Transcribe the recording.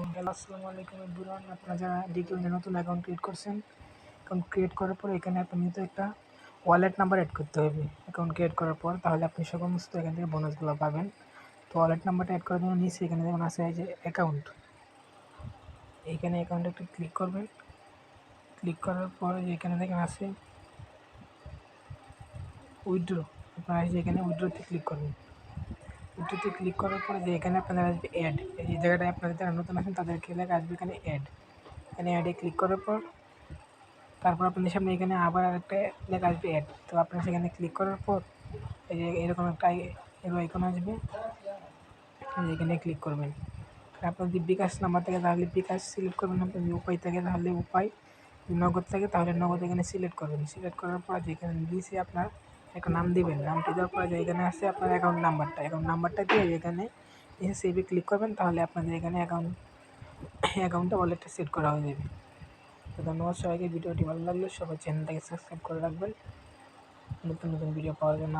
Hello, আসসালামু আলাইকুম everyone. আপনারা যারা ডিকিউ নতুন অ্যাকাউন্ট ক্রিয়েট করছেন অ্যাকাউন্ট ক্রিয়েট করার পর এখানে আপনি তো একটা ওয়ালেট নাম্বার অ্যাড করতে হবে। অ্যাকাউন্ট ক্রিয়েট করার পর তাহলে আপনি সমস্ত এখান থেকে বোনাসগুলো পাবেন। তো ওয়ালেট নাম্বারটা অ্যাড করার জন্য নিচে এখানে যেমন আছে যে অ্যাকাউন্ট এইখানে অ্যাকাউন্টে একটু ক্লিক করবেন। ক্লিক করার পর এখানে দেখেন আছে উইথড্রো আপনারা এখানে উইথড্রোতে ক্লিক করবেন। উইথড্রোতে ক্লিক করার পরে যে এখানে আপনাদের আসবে অ্যাড এই জায়গাটায় আপনাদের যারা নতুন আছেন তাদেরকে লেখা আসবে এখানে অ্যাড এখানে অ্যাডে ক্লিক করার পর, তারপর আপনাদের সামনে এখানে আবার আরেকটা লেখা আসবে অ্যাড তো আপনারা সেখানে ক্লিক করার পর, এই যে এরকম একটা আইকন আসবে। এখানে ক্লিক করবেন। আপনার যদি বিকাশ নাম্বার থাকে, তাহলে বিকাশ সিলেক্ট করবেন। আপনার যদি উপায় থাকে, তাহলে উপায় নগদ থাকে, তাহলে নগদ এখানে সিলেক্ট করবেন। সিলেক্ট করার পর, যেখানে দিয়েছি আপনার একটা নাম দিবেন নামটি দেওয়ার পরে এখানে আসছে আপনার অ্যাকাউন্ট নাম্বারটা অ্যাকাউন্ট নাম্বারটা দিয়ে এখানে এসে সেভে ক্লিক করবেন, তাহলে আপনাদের এখানে অ্যাকাউন্ট অ্যাকাউন্টটা ওয়ালেটটা সেট করা হয়ে যাবে। তো ধন্যবাদ সবাইকে, ভিডিওটি ভালো লাগল সবাই চ্যানেলটাকে সাবস্ক্রাইব করে রাখবেন। নতুন নতুন ভিডিও পাওয়ার জন্য